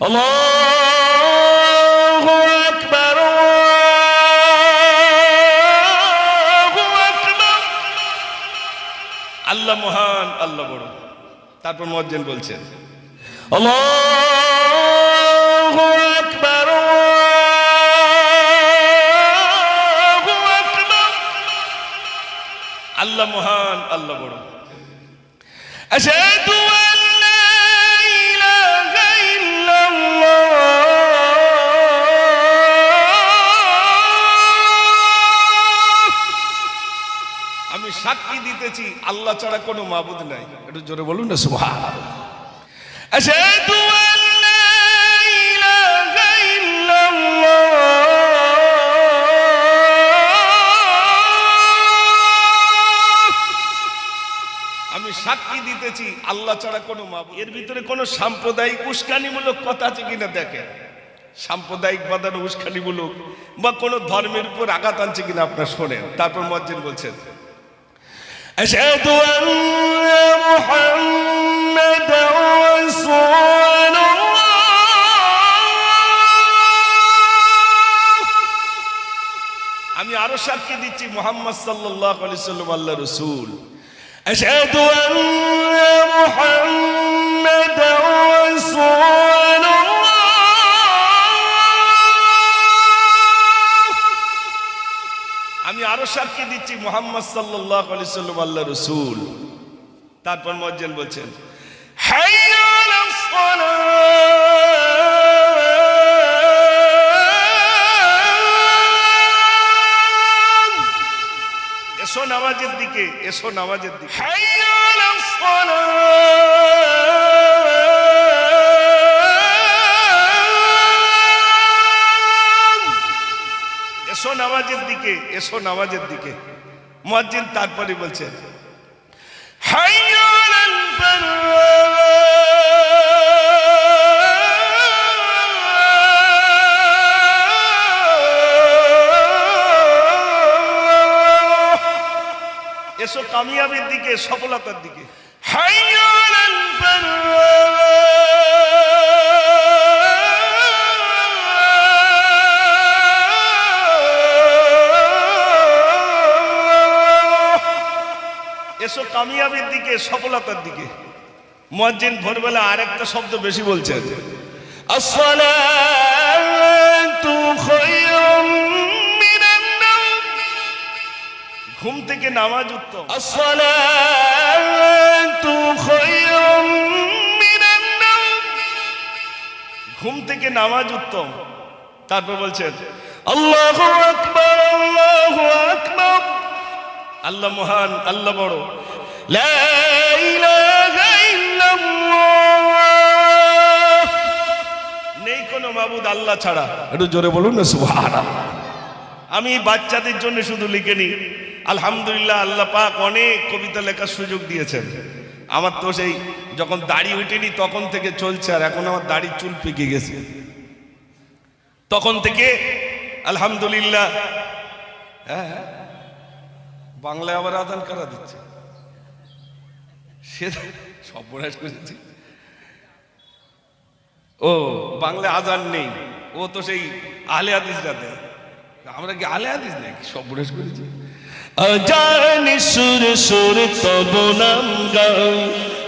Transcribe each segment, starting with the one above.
আল্লাহু আকবার আল্লাহু আকবার আল্লাহ মহান আল্লাহ বড় তারপর মজ্জেন বলছেন আল্লাহু আকবার আল্লাহু আকবার আল্লাহ মহান আল্লাহ বড় أشهد أن সাক্ষী দিতেছি, আল্লাহ ছাড়া কোনো মাবুদ নাই। একটু জোরে বলুন না ইল্লাল্লাহ। আমি সাক্ষী দিতেছি, আল্লাহ ছাড়া কোনো মাবুদ এর ভিতরে কোনো সাম্প্রদায়িক উস্কানিমূলক কথা আছে কিনা দেখেন? সাম্প্রদায়িক বাদানো উস্কানিমূলক বা কোনো ধর্মের উপর আঘাত আনছে কিনা আপনার শোনেন। তারপর মজ্জিন বলছেন أشهد أن محمد رسول الله আমি আরো সাক্ষী দিচ্ছি মোহাম্মদ সাল্লাল্লাহু আলাইহি সাল্লাম আল্লাহ রাসূল আশহাদু আন্না মুহাম্মাদার রাসূলুল্লাহ আমি আরও সাক্ষী দিচ্ছি? মোহাম্মদ সাল্লাল্লাহু আলাইহি সাল্লাম, আল্লাহ রাসূল। তারপর মজ্জেল বলছেন এসো নামাজের দিকে, এসো নামাজের দিকে। নামাজের দিকে এসো নামাজের দিকে। মুয়াজ্জিন তারপরে বলছেন এসো কামিয়াবির দিকে সফলতার দিকে। হাইয়া এসো কামিয়াবির দিকে, সফলতার দিকে। মুয়াজ্জিন ভোরবেলা আরেকটা শব্দ বেশি নাওম। ঘুম থেকে নামাজ উত্তম। ঘুম থেকে নামাজ উত্তম। তারপর বলছেন, আল্লাহ আকবার আল্লাহ আকবার। আল্লাহ মহান, আল্লাহ বড়। নেই কোনো মাবুদ আল্লাহ ছাড়া। একটু জোরে বলুন না আমি বাচ্চাদের জন্য শুধু লিখেনি। আলহামদুলিল্লাহ, আল্লাহ পাক অনেক কবিতা লেখার সুযোগ দিয়েছেন। আমার তো সেই যখন দাড়ি উঠেনি তখন থেকে চলছে, আর এখন আমার দাড়ি চুল পেকে গেছে। তখন থেকে আলহামদুলিল্লাহ। হ্যাঁ। বাংলায় আবার আদান কারা দিচ্ছে? সে সব সর্বনাশ করেছি। ও বাংলা আজান নেই। ও তো সেই আলে হাদিসটা দেয়। আমরা কি আলে হাদিস নাকি? সর্বনাশ করেছি। আজান সুর সুর তব নাম গাই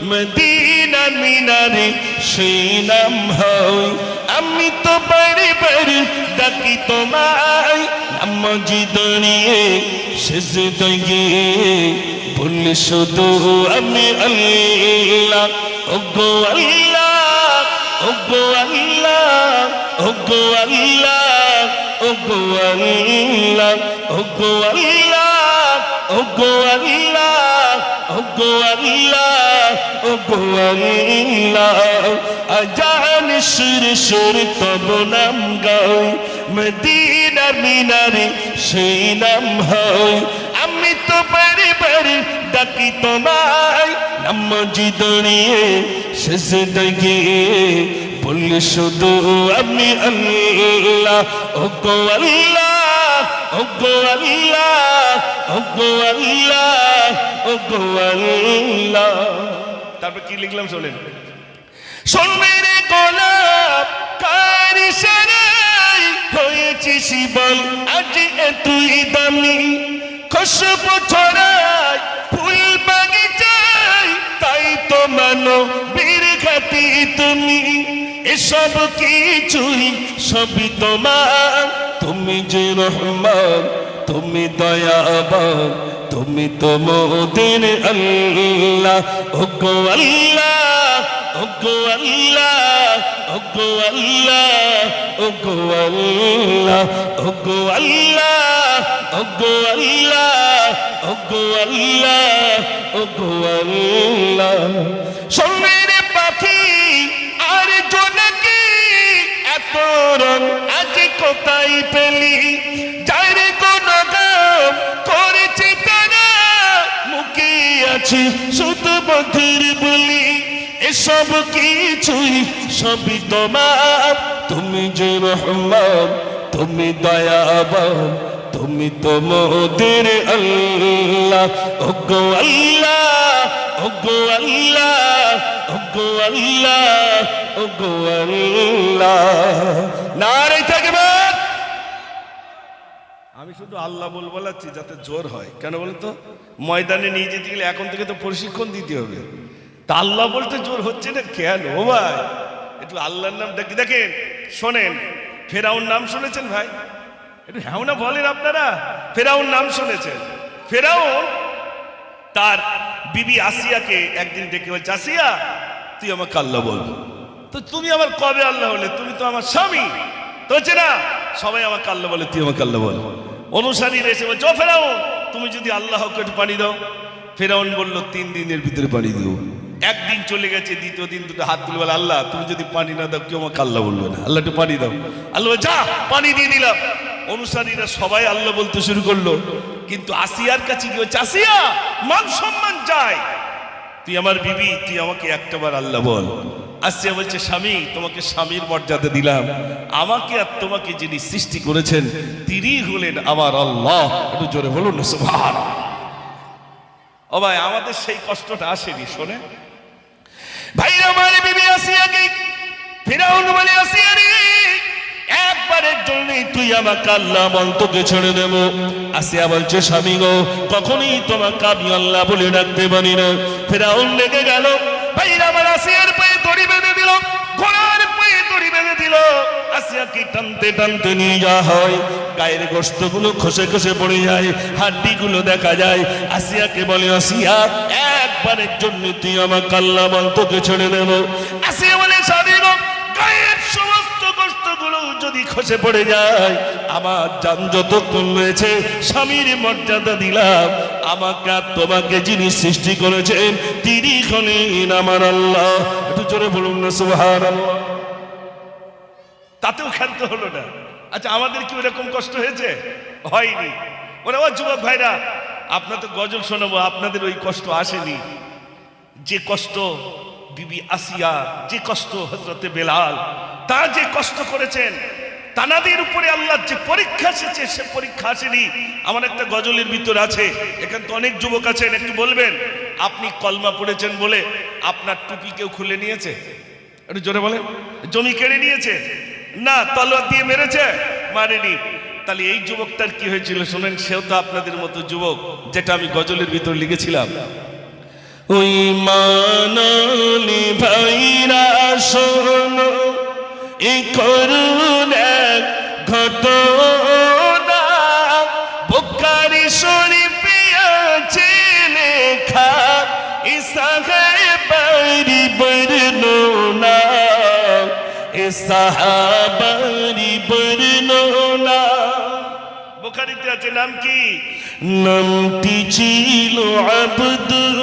মদিনা মিনারে সেই নাম হয় আমি তো বাড়ি বাড়ি ডাকি তোমায় নামাজি দাঁড়িয়ে শেষ গিয়ে বললে শুধু আমি আল্লাহ ওগো আল্লাহ ওগো আল্লাহ ওগো আল্লাহ ওগো আল্লাহ ওগো আল্লাহ আজান সুর সুর তব নাম গাও, মদিনা মিনারে সেই নাম হয়। আমি তো বাড়ি বাড়ি ডাকি তোমায় নামাজি দাঁড়িয়ে শেষ গিয়ে বললে শুধু আমি আল্লাহ। ওগো আল্লাহ ওগো আল্লাহ তারপর কি লিখলাম শোনেন? শুনবে রে গোলাপ সারাই হয়েছি শিবল। আজ তুই দামি, খুশবু ছড়াই, ফুল বাগিচাই তাই তো মানো বীর খাতি তুমি। এসব কিছুই সবই তোমার। তুমি যে রহমান তুমি দয়াবান, তুমি তো মোদের আল্লাহ। ওগো আল্লাহ ওগো আল্লাহ ওগো আল্লাহ ওগো আল্লাহ ওগো আল্লাহ ওগো আল্লাহ ওগো আল্লাহ ওগো আল্লাহ। সোনের পাখি আর জোনাকি, এত রং আজ কোথায় পেলি? আছি শুধু বধুর বলি। এসব কিছুই সবই তোমার। তুমি যে রহমান, তুমি দয়াবান, তুমি তো মোদের আল্লাহ। ওগো আল্লাহ ওগো আল্লাহ ওগো আল্লাহ ওগো আল্লাহ। নারে আমি শুধু আল্লাহ বল বলাচ্ছি, যাতে জোর হয়। কেন বলেন তো? ময়দানে নিয়ে যেতে গেলে এখন থেকে তো প্রশিক্ষণ দিতে হবে। তা আল্লাহ বলতে জোর হচ্ছে না কেন? ও ভাই, একটু আল্লাহর নাম ডাকি দেখেন? শোনেন, ফেরাউন নাম শুনেছেন ভাই? একটু হ্যাঁ না বলেন আপনারা। ফেরাউন নাম শুনেছেন। ফেরাউন, তার বিবি আসিয়াকে একদিন ডেকে বলছে, আসিয়া, তুই আমাকে আল্লাহ বল। তো তুমি আমার কবে আল্লাহ হলে? তুমি তো আমার স্বামী। তো না, সবাই আমাকে আল্লাহ বলে, তুই আমাকে আল্লাহ বল। অনুসারীরা এসে বলছে, ও ফেরাউন তুমি যদি আল্লাহকে একটু পানি দাও। ফেরাউন বলল, তিন দিনের ভিতরে পানি দিও। একদিন চলে গেছে, দ্বিতীয় দিন দুটো হাত তুলে বলে, আল্লাহ, তুমি যদি পানি না দাও, কেউ আমাকে আল্লাহ বলবে না। আল্লাহ, একটু পানি দাও। আল্লাহ যা, পানি দিয়ে দিলাম। অনুসারীরা সবাই আল্লাহ বলতে শুরু করল, কিন্তু আসিয়ার কাছে কি হচ্ছে আসিয়া, মান সম্মান যায় তুই আমার বিবি, তুই আমাকে একটাবার আল্লাহ বল। আসিয়া বলছে, স্বামী, তোমাকে স্বামীর মর্যাদা দিলাম। আমাকে আর তোমাকে যিনি সৃষ্টি করেছেন, তিনি হলেন আমার আল্লাহ। একটু জোরে বলুন। ও ভাই, আমাদের সেই কষ্টটা আসেনি শোনে আসিয়াকে একবারের তুই আমাকে মন্তকে ছেড়ে বলছে, স্বামী গো, কখনই তোমাকে আমি আল্লাহ বলে ডাকতে পারি না। ফেরাউন লেগে গেল আমার টানতে টানতে নিয়ে হয়, গায়ের গোস্তগুলো খসে খসে পড়ে যায়, হাড্ডিগুলো দেখা যায়। আসিয়া, একবারের জন্য তুই আমাকে আল্লাহ মন্তকে ছেড়ে দেবো। আসিয়া বলে স্বামী যদি খসে পড়ে যায়। আমার যান যতক্ষণ রয়েছে, স্বামীর মর্যাদা দিলাম। আমাকে তোমাকে যিনি সৃষ্টি করেছেন, তিনি হলেন আমার আল্লাহ। একটু জোরে বলুন না সুহান তাতেও ক্ষান্ত হলো না। আচ্ছা আমাদের কি ওরকম কষ্ট হয়েছে? হয়নি। ওরা ও যুবক ভাইরা, আপনার তো গজল শোনাবো, আপনাদের ওই কষ্ট আসেনি। যে কষ্ট বিবি আসিয়া, যে কষ্ট হজরতে বেলাল তা যে কষ্ট করেছেন তানাদের উপরে আল্লাহ যে পরীক্ষা এসেছে, সে পরীক্ষা আসেনি। আমার একটা গজলের ভিতর আছে, এখানে তো অনেক যুবক আছেন, একটু বলবেন? আপনি কলমা পড়েছেন বলে আপনার টুপি কেউ খুলে নিয়েছে? একটু জোরে বলে জমি কেড়ে নিয়েছে? না, তলোয়ার দিয়ে মেরেছে? মারেনি। তাহলে এই যুবকটার কি হয়েছিল শোনেন, সেও তো আপনাদের মতো যুবক, যেটা আমি গজলের ভিতর লিখেছিলাম। ওই মানলি ভাইরা শোনো এ করুণ এক ঘটনা। বোকারি শরীফে আছে লেখা ইসাহে বাড়ি বর্ণনা। ইসাহাবারি বর্ণনা। বোখারিতে আছে নাম কি? নামটি ছিল আব্দুল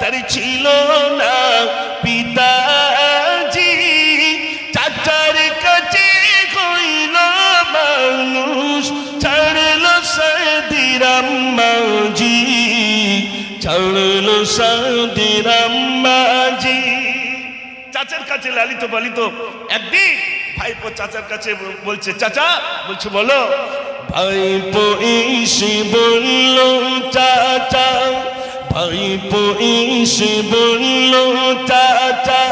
তার ছিল না সৌদির আম্মাজি। চাচার কাছে লালিত পালিত একদিন ভাইপো চাচার কাছে বলছে, চাচা, বলছে, বলো। ভাইপো ইসি বলল, চাচা। ভাইপো ইসি বলল, চাচা।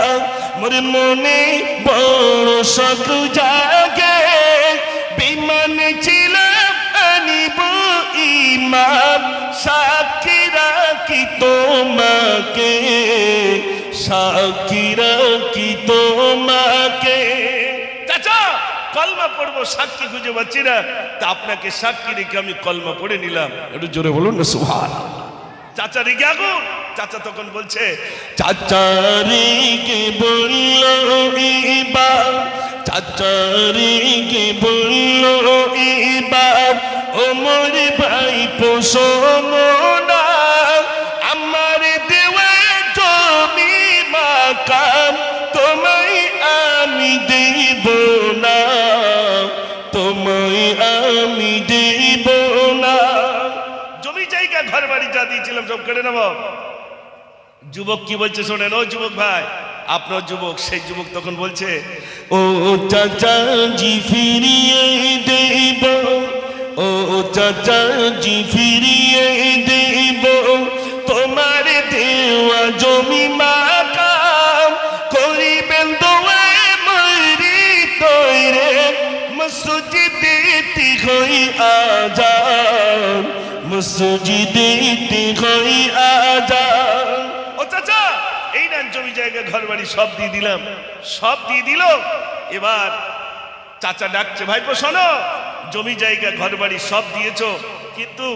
মোর মনে বড় শখ জাগে। বিমান ছিল আনিব ইমা তোমাকে সাকিরা কি তোমাকে। চাচা, কলমা পড়ব, সাক্ষী খুঁজে পাচ্ছি না। তা আপনাকে সাক্ষী রেখে আমি কলমা পড়ে নিলাম। একটু জোরে বলুন না সুহান চাচা রেগে আগুন। চাচা তখন বলছে, চাচা রেগে বলল এবার, চাচা রেগে বলল এবার, ওমর ভাই পোষণ সব কেটে নেব। যুবক কি বলছে শোনেন, ও যুবক ভাই, আপনার যুবক, সেই যুবক তখন বলছে, ও চাচা জি ফিরিয়ে দেব, ও চাচা জি ফিরিয়ে দেব। মসজিদে হই আজান। ও চাচা এই নেন জমি জায়গা ঘর বাড়ি সব দিয়ে দিলাম। সব দিয়ে দিল। এবার চাচা ডাকছে ভাইপো শোনো জমি জায়গা ঘর বাড়ি সব দিয়েছ। কিন্তু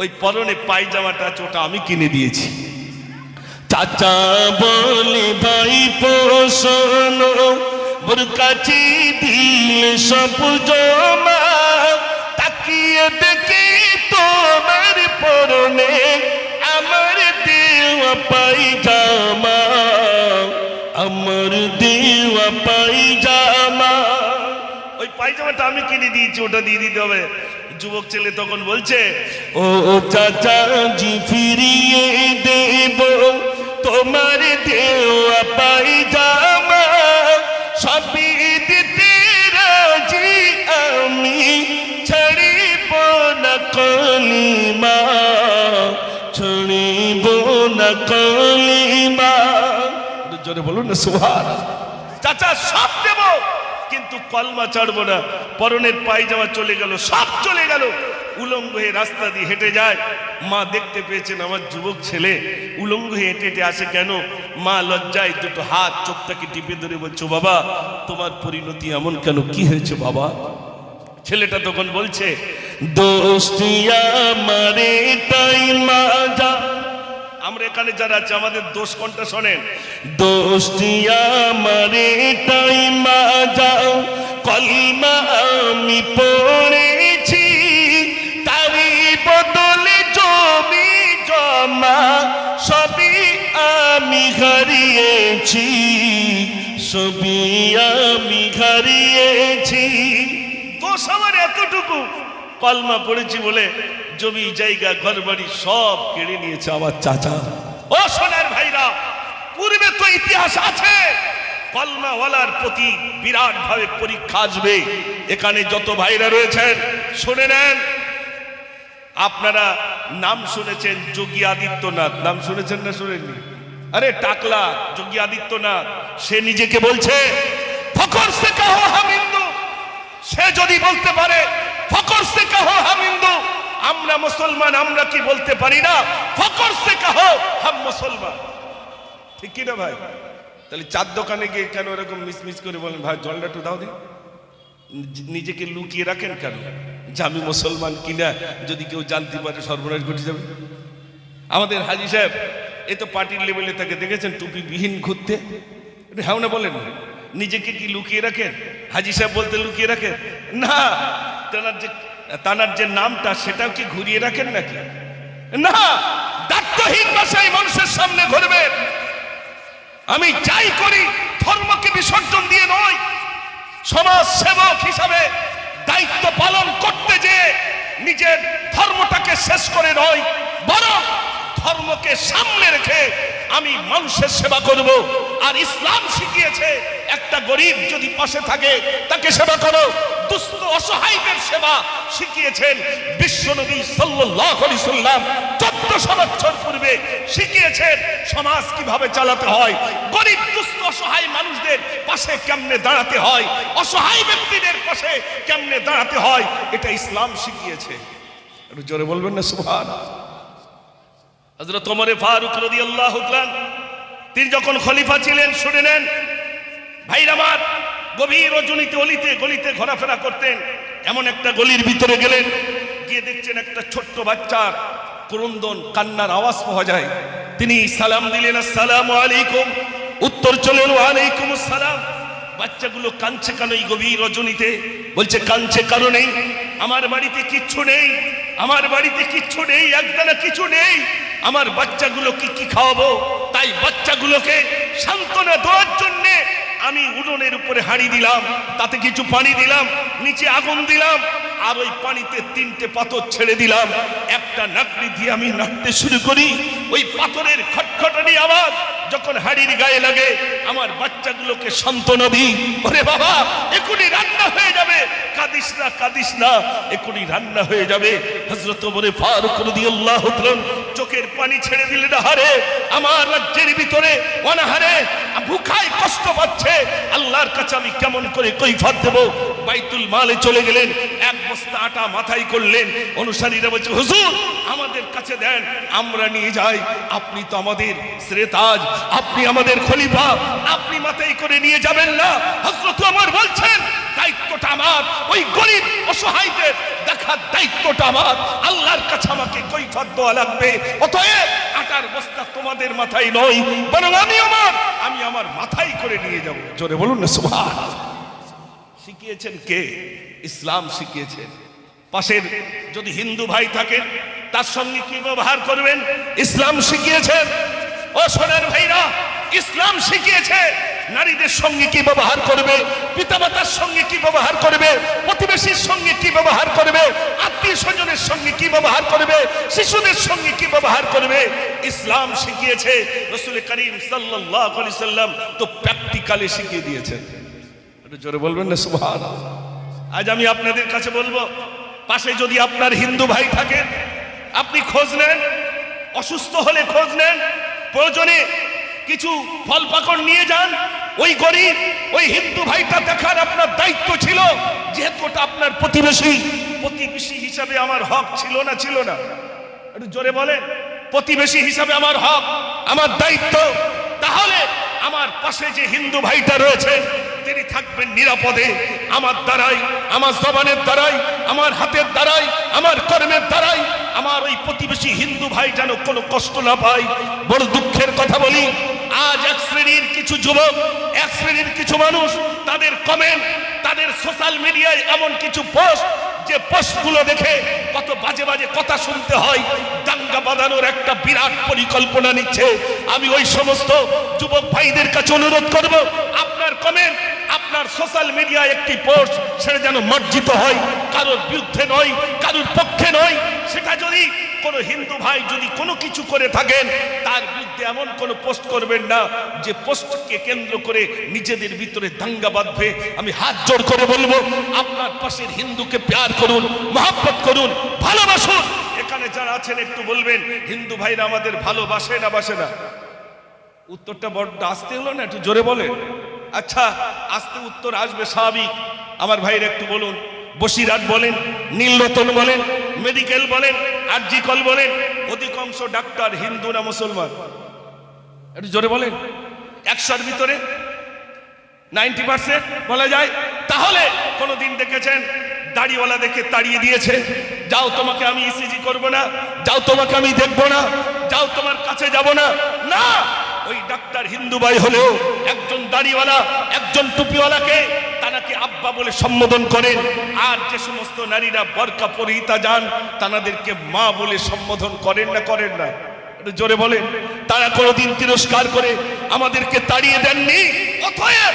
ওই পরনে পায়জামাটা ওটা আমি কিনে দিয়েছি। চাচা বলে ভাই পোষণ ওর কাছে দিল সব জমা। তাকিয়ে দেখি তোমার পরনে আমার দেওয়া পাইজামা আমার দেওয়া পাইজামা ওই পায়জামাটা আমি কিনে দিয়েছি ওটা দিয়ে দিতে হবে। যুবক ছেলে তখন বলছে ও চাচা জি ফিরিয়ে দেব তোমার দেওয়া পাই জামা সবই কলিমা, ছাড়িব না কলিমা। জোরে বলুন না সুহার চাচা, সব দেব, কিন্তু কলমা ছাড়বো না। পরনের পায়জামা চলে গেল, সব চলে গেল। উলঙ্গ হয়ে রাস্তা দিয়ে হেঁটে যায়। মা দেখতে পেয়েছেন আমার যুবক ছেলে। উলঙ্গ হয়ে হেঁটে হেঁটে আসে কেন? মা লজ্জায় দুটো হাত চোখটাকে টিপে ধরে বলছো, বাবা, তোমার পরিণতি এমন কেন? কি হয়েছে বাবা? ছেলেটা তখন বলছে দোস্তিয়া মারে তাই মাজা। আমরা এখানে যারা আছে আমাদের দোষ কোনটা শোনেন? দোস্তিয়া মারে তাই মাজা। কলমা আমি পড়েছি তারি বদলে জমি জমা সবই আমি হারিয়েছি সবই আমি হারিয়েছি। দোষ আমার এতটুকু। কলমা পড়েছি বলে জমি, জায়গা ঘর বাড়ি সব কেড়ে নিয়েছে আমার চাচা। ও সোনার ভাইরা, পূর্বে তো ইতিহাস আছে। কলমাওয়ালার প্রতি বিরাট ভাবে পরীক্ষা আসবে। এখানে যত ভাইরা রয়েছেন, শুনে নেন। আপনারা নাম শুনেছেন যোগী আদিত্যনাথ। নাম শুনেছেন না শুনেননি? আরে, টাকলা, যোগী আদিত্যনাথ, সে নিজেকে বলছে ফকর সে কাহো হাম সে যদি বলতে পারে ফকর সে কাহো হাম হিন্দু আমরা মুসলমান, আমরা কি বলতে পারি না? ফকর সে কাহো হাম মুসলমান। ঠিক কি না ভাই? তাহলে চার দোকানে গিয়ে কেন এরকম মিস মিস করে বলেন, ভাই, জলটা একটু দাও দি। নিজেকে লুকিয়ে রাখেন কেন? যে আমি মুসলমান কিনা, যদি কেউ জানতে পারে সর্বনাশ ঘটে যাবে। আমাদের হাজি সাহেব, এ তো পার্টির লেভেলে তাকে দেখেছেন টুপি বিহীন ঘুরতে হ্যাঁ না বলেন। নিজেকে কি লুকিয়ে রাখেন? হাজি সাহেব বলতে লুকিয়ে রাখেন? না তানার যে তানার যে নামটা সেটাও কি ঘুরিয়ে রাখেন নাকি? না, দায়িত্বহীন ভাষায় মানুষের সামনে ঘুরবেন। আমি যাই করি, ধর্মকে বিসর্জন দিয়ে নয় সমাজ সেবক হিসাবে দায়িত্ব পালন করতে যে নিজের ধর্মটাকে শেষ করে নয়, বরং ধর্মকে সামনে রেখে আমি মানুষের সেবা করব। আর ইসলাম শিখিয়েছে, একটা গরিব যদি পাশে থাকে, তাকে সেবা করো। দুস্থ অসহায়দের সেবা শিখিয়েছেন বিশ্বনবী আলাইহি সাল্লাম। 1400 বছর পূর্বে শিখিয়েছেন সমাজ কীভাবে চালাতে হয়, গরিব, দুস্থ, অসহায় মানুষদের পাশে কেমনে দাঁড়াতে হয়, অসহায় ব্যক্তিদের পাশে কেমনে দাঁড়াতে হয়, এটা ইসলাম শিখিয়েছে। জোরে বলবেন না সুবহান হযরত ওমর ফারুক রাদিয়াল্লাহু তাআলা তিনি যখন খলিফা ছিলেন, শুনে নেন, ভাইর আমার গভীর রজনীতে, অলিতে, গলিতে ঘোরাফেরা করতেন। এমন একটা গলির ভিতরে গেলেন, গিয়ে দেখছেন একটা ছোট্ট বাচ্চার ক্রন্দন, কান্নার আওয়াজ পাওয়া যায়। তিনি সালাম দিলেন, আসসালাম আলাইকুম। উত্তর চলেন আলাইকুম সালাম বাচ্চাগুলো কাঁদছে কেন এই গভীর রজনীতে? বলছে, কাঁদছে কারণেই আমার বাড়িতে কিচ্ছু নেই। আমার বাড়িতে কিচ্ছু নেই, একদানা কিছু নেই। আমার বাচ্চাগুলোকে কি খাওয়াবো? তাই বাচ্চাগুলোকে সান্ত্বনা দেওয়ার জন্যে আমি উনুনের উপরে হাঁড়ি দিলাম, তাতে কিছু পানি দিলাম, নিচে আগুন দিলাম, আর ওই পানিতে তিনটে পাথর ছেড়ে দিলাম। একটা নাকড়ি দিয়ে আমি নাড়তে শুরু করি, ওই পাথরের খটখটানি আওয়াজ যখন হাড়ির গায়ে লাগে, আমার বাচ্চাগুলোকে সান্ত্বনা দিই ওরে বাবা, এখনই রান্না হয়ে যাবে। কাদিস না কাদিস না, এখনই রান্না হয়ে যাবে। হজরত বলে ফারুক রাদিয়াল্লাহু তাআলা চোখের পানি ছেড়ে দিলে না হারে আমার রাজ্যের ভিতরে অনাহারে, ভুখায় কষ্ট পাচ্ছে। আল্লাহর কাছে আমি কেমন করে কৈফাত দেব? বাইতুল মালে চলে গেলেন। এক বস্তা আটা মাথায় করলেন। অনুসারীরা বলছে, হুজুর, আমাদের কাছে দেন, আমরা নিয়ে যাই। আপনি তো আমাদের শ্রেতাজ, আপনি আমাদের খলিফা, আপনি মাথায় করে নিয়ে যাবেন না। হজরত আমার বলছেন, দায়িত্বটা আমার, ওই গরিব অসহায়দের দেখার দায়িত্বটা আমার। আল্লাহর কাছে আমাকে কৈফাত দেওয়া লাগবে। অতএব আটার বস্তা তোমাদের মাথায় নয়, বরং আমি আমার আমি আমার মাথায় করে নিয়ে যাব। জোরে বলুন না সুবহান শিখিয়েছেন কে? ইসলাম শিখিয়েছেন। পাশের যদি হিন্দু ভাই থাকেন তার সঙ্গে কি ব্যবহার করবেন? ইসলাম শিখিয়েছেন। ও সোনার ভাইরা, ইসলাম শিখিয়েছে নারীদের সঙ্গে কি ব্যবহার করবে? পিতামাতার সঙ্গে কি ব্যবহার করবে? প্রতিবেশীর সঙ্গে কি ব্যবহার করবে? আত্মীয় স্বজনের সঙ্গে কি ব্যবহার করবে? শিশুদের সঙ্গে কি ব্যবহার করবে? ইসলাম শিখিয়েছে। রসুল করিম আলাইহি সাল্লাম তো প্র্যাকটিক্যালি শিখিয়ে দিয়েছেন। একটু জোরে বলবেন না? সুবহান আজ আমি আপনাদের কাছে বলব, পাশে যদি আপনার হিন্দু ভাই থাকেন, আপনি খোঁজ নেন, অসুস্থ হলে খোঁজ নেন, প্রয়োজনে কিছু ফল পাকড় নিয়ে যান, ওই গরিব, ওই হিন্দু ভাইটা দেখার আপনার দায়িত্ব ছিল যেহেতু ওটা আপনার প্রতিবেশী প্রতিবেশী হিসাবে আমার হক ছিল না ছিল না। একটু জোরে বলেন, প্রতিবেশী হিসাবে আমার হক, আমার দায়িত্ব, তাহলে আমার পাশে যে হিন্দু ভাইটা রয়েছে, তিনি থাকবেন নিরাপদে। আমার দ্বারাই, আমার জবানের দ্বারাই, আমার হাতের দ্বারাই, আমার কর্মের দ্বারাই, আমার ওই প্রতিবেশী হিন্দু ভাই যেন কোনো কষ্ট না পায়। বড় দুঃখের কথা বলি, আজ এক শ্রেণির কিছু যুবক, এক শ্রেণির কিছু মানুষ, তাদের কমেন্ট তাদের সোশ্যাল মিডিয়ায় এমন কিছু পোস্ট যে পোস্টগুলো দেখে কত বাজে বাজে কথা শুনতে হয়, দাঙ্গা বাঁধানোর একটা বিরাট পরিকল্পনা নিচ্ছে। আমি ওই সমস্ত যুবক ভাইদের কাছে অনুরোধ করব, আপনার কমেন্ট আপনার সোশ্যাল মিডিয়ায় একটি পোস্ট সেটা যেন মার্জিত হয়। কারোর বিরুদ্ধে নয়, কারোর পক্ষে নয় সেটা যদি কোনো হিন্দু ভাই যদি কোনো কিছু করে থাকেন, তার বিরুদ্ধে এমন কোনো পোস্ট করবেন না যে পোস্টকে কেন্দ্র করে নিজেদের ভিতরে দাঙ্গা বাঁধবে। আমি হাত জোড় করে বলব, আপনার পাশের হিন্দুকে প্যার করুন, মহাব্বত করুন, ভালোবাসুন। এখানে যারা আছেন, একটু বলবেন, হিন্দু ভাইরা আমাদের ভালোবাসে না বাসে না? উত্তরটা বড্ড আসতে হলো না, একটু জোরে বলে আচ্ছা আসতে উত্তর আসবে স্বাভাবিক। আমার ভাইরা একটু বলুন। বসিরহাট বলেন, নীলরতন বলেন, মেডিকেল বলেন, আরজিকল বলেন, অধিকাংশ ডাক্তার হিন্দু না মুসলমান? একটু জোরে বলেন। একশোর ভিতরে নাইনটি পার্সেন্ট বলা যায়। তাহলে কোনোদিন দেখেছেন, দাড়িওয়ালা দেখে তাড়িয়ে দিয়েছে, যাও তোমাকে আমি ইসিজি করব না, যাও তোমাকে আমি দেখব না, যাও তোমার কাছে যাব না। না! ওই ডাক্তার হিন্দু ভাই হলেও একজন দাড়িওয়ালা, একজন টুপিওয়ালাকে তানাকে আব্বা বলে সম্বোধন করেন। আর যে সমস্ত নারীরা বরকা পরিহিতা যান, তানাদেরকে মা বলে সম্বোধন করেন না করেন না। জোরে বলেন। তারা কোনোদিন তিরস্কার করে আমাদেরকে তাড়িয়ে দেননি, অতএব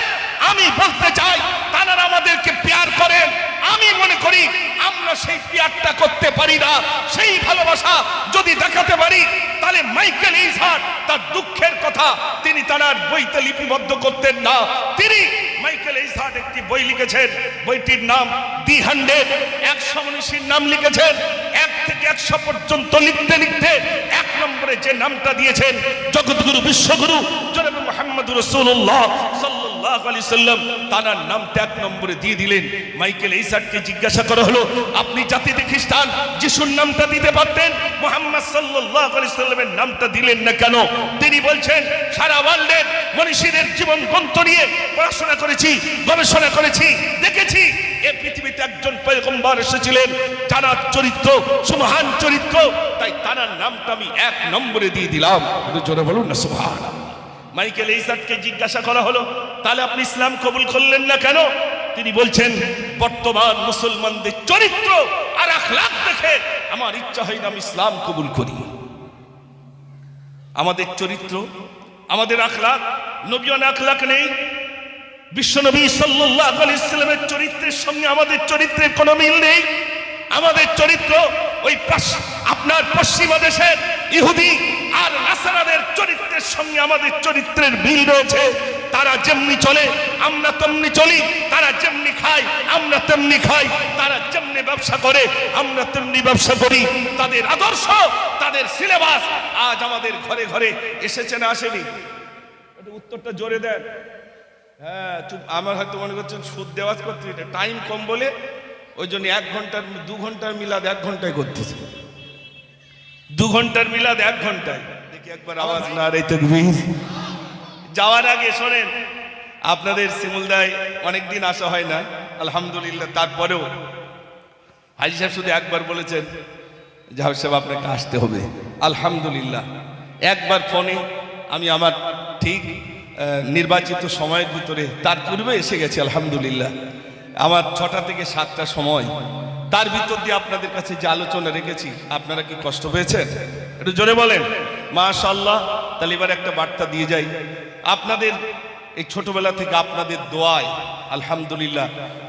আমি বলতে চাই, তারা আমাদেরকে পেয়ার করেন। আমি মনে করি, আমরা সেই পেয়ারটা করতে পারি না। সেই ভালোবাসা যদি দেখাতে পারি, তাহলে মাইকেল ইসহাট তার দুঃখের কথা তিনি তার বইতে লিপিবদ্ধ করতেন না। তিনি মাইকেল ইসহাট একটি বই লিখেছেন। বইটির নাম দি হান্ড্রেড। একশো মনীষীর নাম লিখেছেন। এক থেকে একশো পর্যন্ত লিখতে লিখতে এক নম্বরে যে নামটা দিয়েছেন, জগৎগুরু, বিশ্বগুরু, জনাব মোহাম্মদ রসুল্লাহ নামটা এক নম্বরে দিয়ে দিলেন। মাইকেল জিজ্ঞাসা করা আপনি নামটা পারতেন? মোহাম্মদ নামটা দিলেন না কেন? তিনি বলছেন, সারা মনীষীদের জীবন নিয়ে পড়াশোনা করেছি, গবেষণা করেছি, দেখেছি। এ পৃথিবীতে একজন পয়গম্বর এসেছিলেন যার চরিত্র সুমহান চরিত্র। তাই তার নামটা আমি এক নম্বরে দিয়ে দিলাম। বলুন না সুবহান মাইকেল এইসাদকে জিজ্ঞাসা করা হলো, তাহলে আপনি ইসলাম কবুল করলেন না কেন? তিনি বলছেন, বর্তমান মুসলমানদের চরিত্র আর আখলাক দেখে আমার ইচ্ছা হয় না আমি ইসলাম কবুল করি। আমাদের চরিত্র, আমাদের আখলাক নবীন আখলাক নেই। বিশ্বনবী আলাইহি ইসলামের চরিত্রের সঙ্গে আমাদের চরিত্রের কোনো মিল নেই। আমাদের চরিত্র ওই আপনার পশ্চিমা দেশের ইহুদি আর নাসারাদের চরিত্রের সঙ্গে আমাদের চরিত্রের মিল রয়েছে। তারা যেমনি চলে, আমরা তেমনি চলি। তারা যেমনি খায়, আমরা তেমনি খাই। তারা যেমনি ব্যবসা করে, আমরা তেমনি ব্যবসা করি। তাদের আদর্শ, তাদের সিলেবাস আজ আমাদের ঘরে ঘরে এসেছে না আসেনি? উত্তরটা জোরে দেন। হ্যাঁ চুপ, আমার হয়তো মনে করছেন সুদ দেওয়াজ করতে টাইম কম বলে, ওই জন্য এক ঘণ্টার, দু ঘণ্টার মিলাদ এক ঘন্টায় করতেছে। দু ঘণ্টার মিলাদ এক ঘন্টায়। দেখি একবার আওয়াজ না রে তকবীর। যাওয়ার আগে শোনেন আপনাদের শিমুলদায় অনেকদিন আসা হয় না আলহামদুলিল্লাহ তারপরেও হাজি সাহেব শুধু একবার বলেছেন জাহাব সাহেব আপনাকে আসতে হবে। আলহামদুলিল্লাহ একবার ফোনে আমি আমার ঠিক নির্বাচিত সময়ের ভিতরে তার পূর্বে এসে গেছি আলহামদুলিল্লাহ। আমার ছটা থেকে সাতটা সময়। তার ভিতর দিয়ে আপনাদের কাছে যে আলোচনা রেখেছি আপনারা কি কষ্ট পেয়েছেন? একটু জোরে বলেন। মাশাল্লাহ তাহলে এবার একটা বার্তা দিয়ে যাই। আপনাদের এই ছোটবেলা থেকে আপনাদের দোয়ায় আলহামদুলিল্লাহ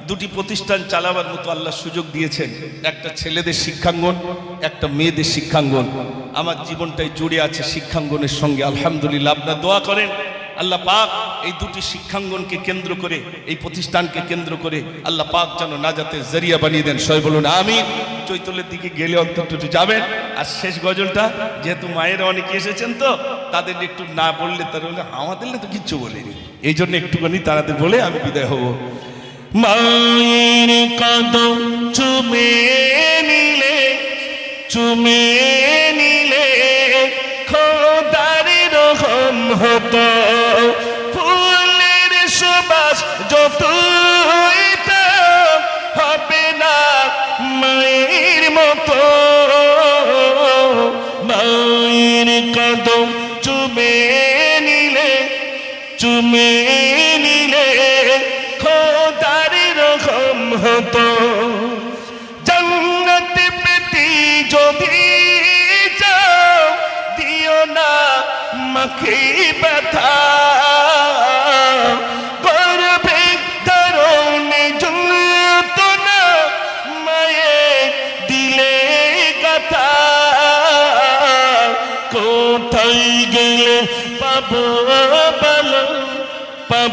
দুটি প্রতিষ্ঠান চালাবার মতো আল্লাহ সুযোগ দিয়েছেন। একটা ছেলেদের শিক্ষাঙ্গন একটা মেয়েদের শিক্ষাঙ্গন। আমার জীবনটাই জুড়ে আছে শিক্ষাঙ্গনের সঙ্গে। আলহামদুলিল্লাহ আপনার দোয়া করেন। আল্লাহ পাক এই দুটি শিক্ষাঙ্গনকে কেন্দ্র করে, এই প্রতিষ্ঠানকে কেন্দ্র করে আল্লাহ পাক যেন না যাতে জরিয়া বানিয়ে দেন। সবাই বলুন আমি চৈতলের দিকে গেলে অন্তত যাবেন। আর শেষ গজলটা, যেহেতু মায়েরা অনেকে এসেছেন তো, তাদের একটু না বললে তারা বলে, আমাদের তো কিচ্ছু বলিনি। এই জন্য একটুখানি তাদের বলে আমি বিদায় হব। মায়ের কদম চুমে নিলে চুমে নিলে হতো। ফুলের সুবাস দাও, হবে না মায়ের মতো। মায়ের কদম চুমে নিলে চুমে নিলে খোদার রকম হতো।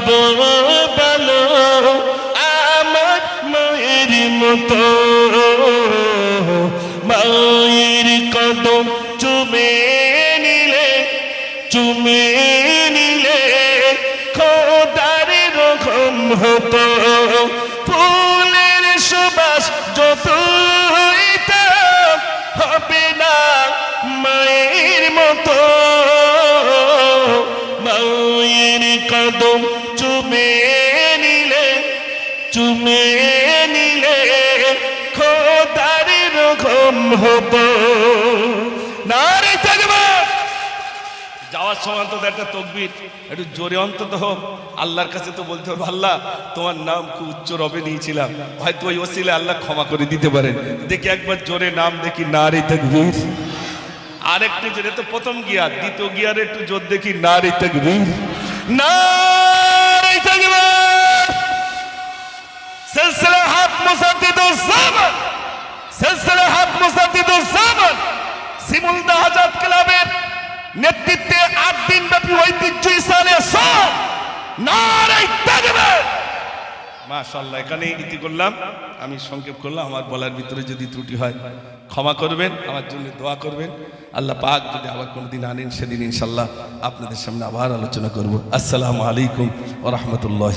বলো আমার মায়ের মতো। মায়ের কদম চুমে নিলে চুমে নিলে খোদার রকম হতো। নারে থাকবে যাওয়ার সময় অন্তত একটা তকবির একটু জোরে অন্তত হোক। আল্লাহর কাছে তো বলতে হবে আল্লাহ তোমার নাম খুব উচ্চ রবে নিয়েছিলাম। হয়তো ওই ওসিলে আল্লাহ ক্ষমা করে দিতে পারেন। দেখি একবার জোরে নাম দেখি না রে তকবির। আর একটু জোরে তো প্রথম গিয়ার দ্বিতীয় গিয়ারে একটু জোর দেখি না রে তকবির। না রে তকবির! সিলসিলা হাত মুসাদ্দিদুস জামান সিলসিলা হাত মুসাদ্দিদুস জামান সিমুলদা আজাদ ক্লাবের নেতৃত্বে আট দিন ব্যাপী ঐতিহ্য ইসালে সব নারাই তাকবীর মাশাআল্লাহ এখানে ইতি করলাম। আমি সংক্ষেপ করলাম, আমার বলার ভিতরে যদি ত্রুটি হয়, ক্ষমা করবেন, আমার জন্য দোয়া করবেন। আল্লাহ পাক যদি আবার কোনো দিন আনেন, সেদিন ইনশাল্লাহ আপনাদের সামনে আবার আলোচনা করব। আসসালামু আলাইকুম ও রহমতুল্লাহ